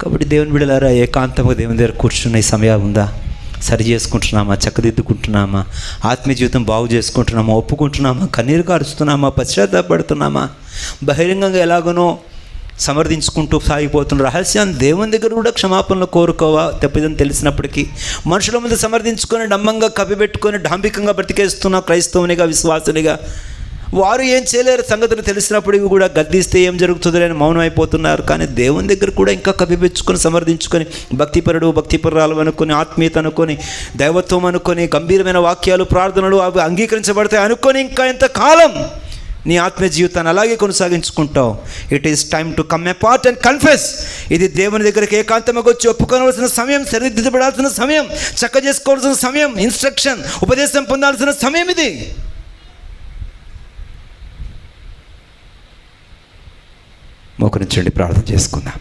కాబట్టి దేవుని బిడలారా ఏకాంతంగా దేవుని దగ్గర కూర్చున్న ఈ సమయం ఉందా? సరి చేసుకుంటున్నామా? చక్కదిద్దుకుంటున్నామా? ఆత్మీయ జీవితం బాగు చేసుకుంటున్నామా? ఒప్పుకుంటున్నామా? కన్నీరు కారుస్తున్నామా? పశ్చాత్తాపడుతున్నామా? బహిరంగంగా ఎలాగనో సమర్థించుకుంటూ సాగిపోతున్న రహస్యాన్ని దేవుని దగ్గర కూడా క్షమాపణలు కోరుకోవా? తప్పిదని తెలిసినప్పటికీ మనుషుల ముందు సమర్థించుకొని డమ్మంగా కప్పిపెట్టుకొని డాంబికంగా బ్రతికేస్తున్న క్రైస్తవునిగా విశ్వాసునిగా వారు ఏం చేయలేరు. సంగతులు తెలిసినప్పుడు కూడా గద్దిస్తే ఏం జరుగుతుందో అని మౌనం అయిపోతున్నారు. కానీ దేవుని దగ్గర కూడా ఇంకా కప్పిపెచ్చుకొని సమర్థించుకొని భక్తిపరుడు భక్తిపరురాలు అనుకొని ఆత్మీయత అనుకొని దైవత్వం అనుకొని గంభీరమైన వాక్యాలు ప్రార్థనలు అవి అంగీకరించబడతాయి అనుకొని ఇంకా ఎంతకాలం నీ ఆత్మీయ జీవితాన్ని అలాగే కొనసాగించుకుంటావు. It is time to come apart and confess ఇది దేవుని దగ్గరికి ఏకాంతంగా వచ్చి ఒప్పుకోవలసిన సమయం సరిదిద్దబడాల్సిన సమయం చక్క చేసుకోవాల్సిన సమయం ఇన్స్ట్రక్షన్ ఉపదేశం పొందాల్సిన సమయం ఇది. మోకరించండి ప్రార్థన చేసుకుందాం.